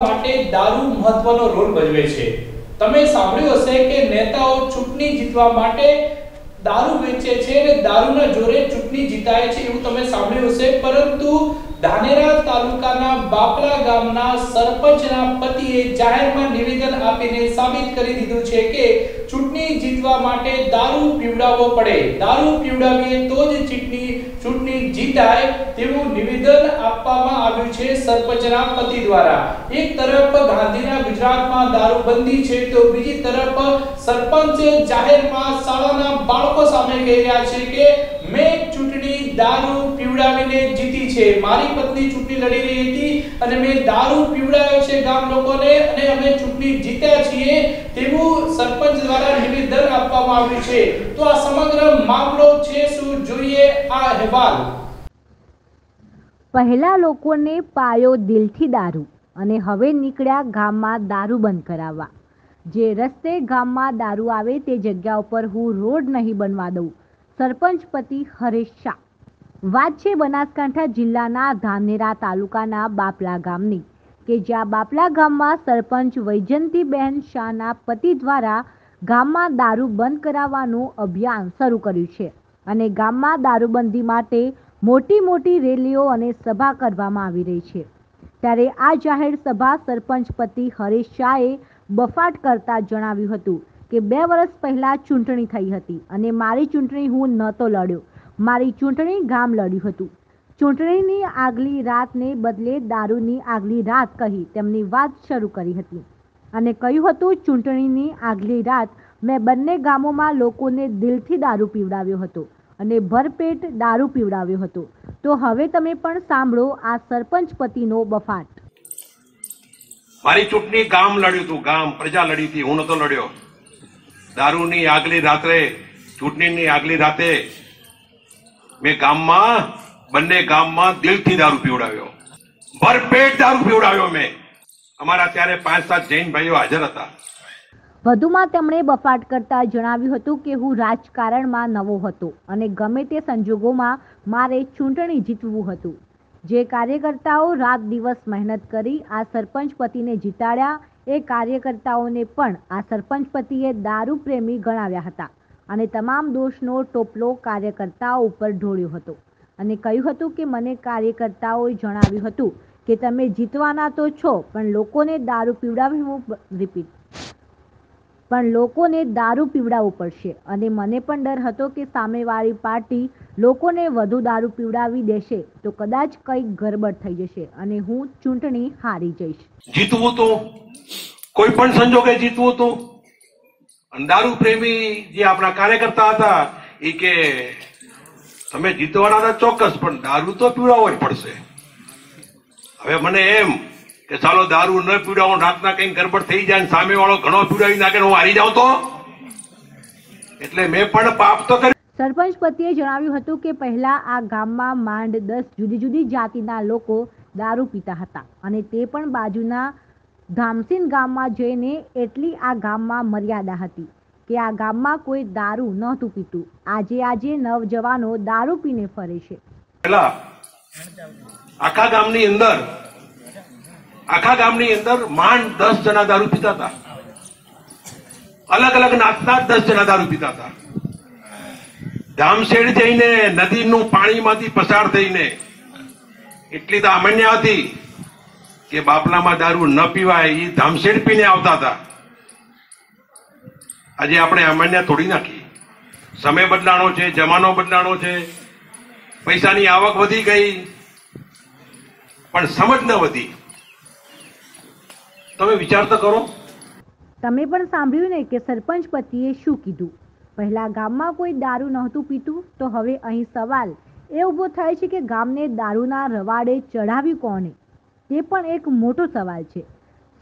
માટે દારૂ મહત્વનો રોલ ભજવે છે. તમે સાંભળ્યું હશે કે નેતાઓ ચૂંટણી જીતવા માટે દારૂ વેચે છે અને દારૂના જોરે ચૂંટણી જીતાય છે એવું તમે સાંભળ્યું હશે. પરંતુ ધાનેરા તાલુકાના બાપલા ગામના સરપંચના પતિએ જાહેરમાં નિવેદન આપીને સાબિત કરી દીધું છે કે ચૂંટણી જીતવા માટે દારૂ પીવડાવવો પડે. દારૂ પીવડાવીએ તો જ ચૂંટણી ચૂંટણી જીતાય તેવું નિવેદન આપવામાં આવ્યું છે સરપંચના પતિ દ્વારા. એક તરફ ગાંધીના ગુજરાતમાં દારૂબંધી છે તો બીજી તરફ સરપંચ જાહેરમાં શાળાના બાળકો સામે કહી રહ્યા છે કે, મેં ચૂંટણી દારૂ પીવડાવીને જીતી છે. મારી પત્ની ચૂંટણી લડી રહી હતી અને મેં દારૂ પીવડાવ્યો છે ગામ લોકોને અને અમે ચૂંટણી જીત્યા છીએ તેવું સરપંચ દ્વારા નિવેદન આપવામાં આવ્યું છે. તો આ સમગ્ર મામલો છે શું? જોઈએ આ અહેવાલ. પહેલા લોકોને પાયો દિલથી દારૂ અને હવે નીકળ્યા ગામમાં દારૂ બંધ કરાવવા. જે રસ્તે ગામમાં દારૂ આવે તે જગ્યા ઉપર હું રોડ નહીં બનવા દઉં. સરપંચ પતિ હરેશ શાહ. વાત છે બનાસકાંઠા જિલ્લાના ધાનેરા તાલુકાના બાપલા ગામની, કે જ્યાં બાપલા ગામમાં સરપંચ વૈજંતીબહેન શાહના પતિ દ્વારા ગામમાં દારૂ બંધ કરાવવાનું અભિયાન શરૂ કર્યું છે અને ગામમાં દારૂબંધી માટે મોટી મોટી રેલીઓ અને સભા કરવામાં આવી રહી છે. ત્યારે આ જાહેર સભા સરપંચ પતિ હરેશ શાહે બફાટ કરતા જણાવ્યું હતું કે બે વર્ષ પહેલાં ચૂંટણી થઈ હતી અને મારી ચૂંટણી હું નહોતો લડ્યો. મારી ચૂંટણી ગામ લડ્યું હતું. ચૂંટણીની આગલી રાતને બદલે દારૂની આગલી રાત કહી તેમની વાત શરૂ કરી હતી. અને કહ્યું હતું, ચૂંટણીની આગલી રાત મેં બંને ગામોમાં લોકોને દિલથી દારૂ પીવડાવ્યો હતો અને ભરપેટ દારૂ પીવડાવ્યો હતો. તો હવે તમે પણ સાંભળો આ સરપંચ પતિનો બફાટ. મારી ચૂંટણી ગામ લડ્યું હતું, ગામ પ્રજા લડી હતી, હું નતો લડ્યો. દારૂની આગલી રાત્રે, ચૂંટણીની આગલી રાતે મેં ગામમાં, બંને ગામમાં દિલથી દારૂ પીવડાવ્યો. ભરપેટ દારૂ પીવડાવ્યો મેં. અમારા ત્યારે પાંચ સાત જૈન ભાઈઓ હાજર હતા. વધુમાં તેમણે બફાટ કરતા જણાવ્યું હતું કે હું રાજકારણમાં નવો હતો અને ગમે તે સંજોગોમાં મારે ચૂંટણી જીતવું હતું. જે કાર્યકર્તાઓ રાત દિવસ મહેનત કરી આ સરપંચ પતિને જીતાડ્યા, એ કાર્યકર્તાઓને પણ આ સરપંચ પતિએ દારૂ પ્રેમી ગણાવ્યા હતા. અને તમામ દોષનો ટોપલો કાર્યકર્તાઓ ઉપર ઢોળ્યો હતો. અને કહ્યું હતું કે મને કાર્યકર્તાઓએ જણાવ્યું હતું કે તમે જીતવાના તો છો, પણ લોકોને દારૂ પીવડાવવું રિપીટ પણ લોકોને દારૂ પીવડાવવું પડશે અને મને પણ ડર હતો કે સામેવાળી પાર્ટી લોકોને વધુ દારૂ પીવડાવી દેશે તો કદાચ કંઈક ગરબડ થઈ જશે અને હું ચૂંટણી હારી જઈશ. જીતવું તો કોઈ પણ સંજોગે જીતવું તો અને પ્રેમી જે આપણા કાર્યકર્તા હતા, એ કે, તમે જીતવાના હતા ચોક્કસ, પણ દારૂ તો પીવડાવવો જ પડશે. હવે મને એમ કે, ચાલો, દારૂ ન પીવડાવો રાતના કઈ ગરબડ થઈ જાય સામે વાળો ઘણો પીવડાવી નાખે હું હારી જાઉં તો? એટલે મેં પણ પાપ તો કર્યું. સરપંચ પતિએ જણાવ્યું હતું કે, પહેલા આ ગામમાં માંડ દસ જુદી જુદી જાતિના લોકો દારૂ પીતા હતા અને તે પણ બાજુના ધામસીન ગામમાં જઈને એટલી આ ગામમાં મર્યાદા હતી કે આ ગામમાં કોઈ દારૂ નહોતું પીતું આજે આજે નવજવાનો દારૂ પીને ફરે છે. આખા ગામની અંદર, આખા ગામની અંદર માંડ દસ જણા દારૂ પીતા હતા. અલગ અલગ નાતના દસ જણા દારૂ પીતા હતા. ધામશેડ જઈને નદીનું પાણીમાંથી પસાર થઈને, એટલી તો અમન્ય હતી. કે બાપલામાં દારૂ ન પીવાય એ ધામસેડ પીને આવતા હતા. આજે આપણે અમાન્ય તોડી નાખી સમય બદલાણો છે, જમાનો બદલાણો છે. પૈસાની આવક વધી ગઈ, પણ સમજ ન વધી. તમે વિચાર તો કરો. તમે પણ સાંભળ્યું ને કે સરપંચ પતિએ શું કીધું? પહેલા ગામમાં કોઈ દારૂ નહોતું પીતું, તો હવે અહીં સવાલ. એ ઊભો થાય છે કે ગામને દારૂના રવાડે ચઢાવી કોણે? તે પણ એક મોટો સવાલ છે.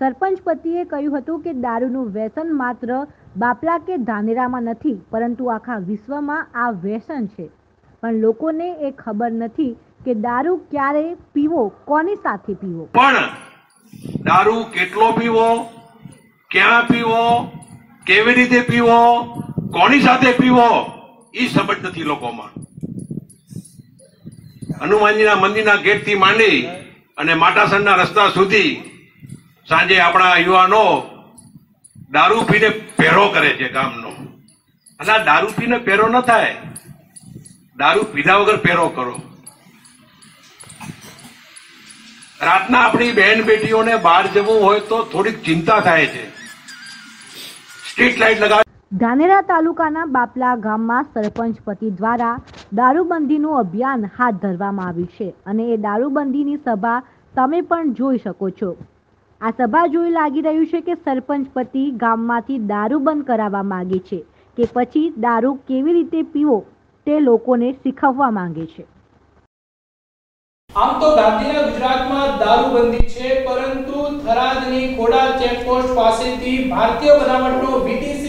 સરપંચ પતિએ કહ્યું હતું કે દારૂનું વ્યસન માત્ર બાપલા કે ધાનેરામાં નથી, પરંતુ આખા વિશ્વમાં આ વ્યસન છે. પણ લોકોને એ ખબર નથી કે દારૂ ક્યારે પીવો, કોની સાથે પીવો. પણ દારૂ કેટલો પીવો, ક્યાં પીવો, કેવી રીતે પીવો, કોની સાથે પીવો, એ સમજ નથી લોકોમાં. હનુમાનજીના મંદિરના ગેટથી માંડી અને માટાસણના રસ્તા સુધી સાંજે આપણા યુવાનો દારૂ પીને પહેરો કરે છે ગામનો. અને આ દારૂ પીને પહેરો ન થાય. દારૂ પીધા વગર પહેરો કરો. રાતના આપણી બહેન બેટીઓને બહાર જવું હોય તો થોડીક ચિંતા થાય છે. સ્ટ્રીટ લાઇટ લગાવી ધાનેરા તાલુકાના બાપલા ગામમાં સરપંચ પતિ દ્વારા દારૂબંધીનું અભિયાન હાથ ધરવામાં આવ્યું છે અને એ દારૂબંધીની સભા તમે પણ જોઈ શકો છો. આ સભા જોઈ લાગી રહ્યું છે કે સરપંચ પતિ ગામમાંથી દારૂ બંધ કરાવવા માંગે છે કે પછી દારૂ કેવી રીતે પીવો તે લોકોને શીખવવા માંગે છે. આમ તો ગાંધીના ગુજરાતમાં દારૂબંધી છે, પરંતુ થરાદની ખોડા ચેકપોસ્ટ પાસેથી ભારતીય બનાવટનો વીટીસી